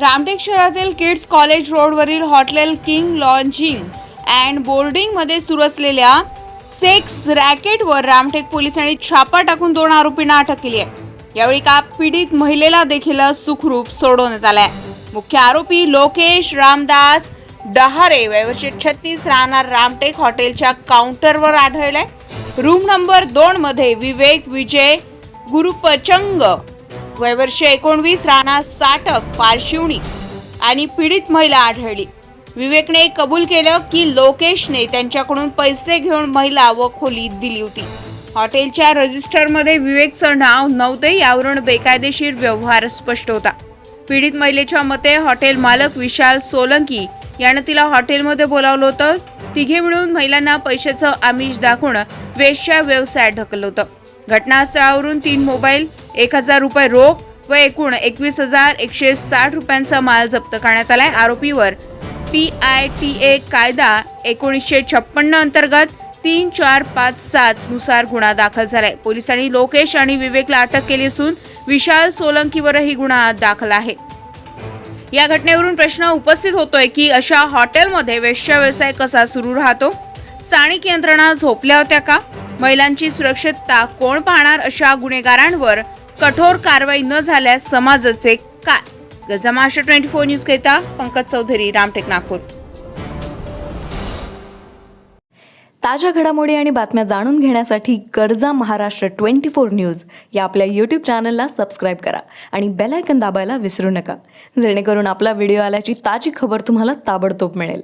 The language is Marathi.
रामटेक शहरातील किड्स कॉलेज रोडवरील हॉटेल किंग लॉन्जिंग अँड बोर्डिंगमध्ये सुरू असलेल्या सेक्स रॅकेटवर रामटेक पोलिसांनी छापा टाकून दोन आरोपींना अटक केली आहे. यावेळी का पीडित महिलेला देखील सुखरूप सोडवण्यात आलाय मुख्य आरोपी लोकेश रामदास डहारे वयवर्षे छत्तीस राहणार रामटेक हॉटेलच्या काउंटरवर आढळलाय. रूम नंबर दोन मध्ये विवेक विजय गुरुपचंग वयवर्षे एकोणवीस राणा साटक पारशिवणी आणि पीडित महिला आढळली. विवेकने कबूल केलं की लोकेशने त्यांच्याकडून पैसे घेऊन महिला व खोली दिली होती. हॉटेलच्या रजिस्टरमध्ये विवेकचं नाव नव्हते यावरून बेकायदेशीर व्यवहार स्पष्ट होता. पीडित महिलेच्या मते हॉटेल मालक विशाल सोलंकी यानं तिला हॉटेलमध्ये बोलावलं होतं. तिघे मिळून महिलांना पैशाचं आमिष दाखवून वेश्या व्यवसायात ढकललं होतं. घटनास्थळावरून तीन मोबाईल एक हजार रुपये रोख व एकूण एकवीस हजार एकशे साठ रुपयांचा माल जप्त करण्यात आलाय. आरोपीवर पी आय टी ए कायदा एकोणीसशे छप्पन्न अंतर्गत तीन चार पाच सात नुसार गुन्हा दाखल झालाय. पोलिसांनी लोकेश आणि विवेकला अटक केली असून विशाल सोलंकीवरही गुन्हा दाखल आहे. या घटनेवरून प्रश्न उपस्थित होतोय की अशा हॉटेलमध्ये वेश्या व्यवसाय कसा सुरू राहतो? स्थानिक यंत्रणा झोपल्या होत्या का? महिलांची सुरक्षितता कोण पाहणार अशा गुन्हेगारांवर कठोर कारवाई न झाल्यास समाजाचे काय? गजा ट्वेंटी फोर न्यूज करिता पंकज चौधरी रामटेक नागपूर. ताज्या घडामोडी आणि बातम्या जाणून घेण्यासाठी गरजा महाराष्ट्र ट्वेंटी फोर न्यूज या आपल्या यूट्यूब चॅनलला सबस्क्राईब करा आणि बेलायकन दाबायला विसरू नका. जेणेकरून आपला व्हिडिओ आल्याची ताजी खबर तुम्हाला ताबडतोब मिळेल.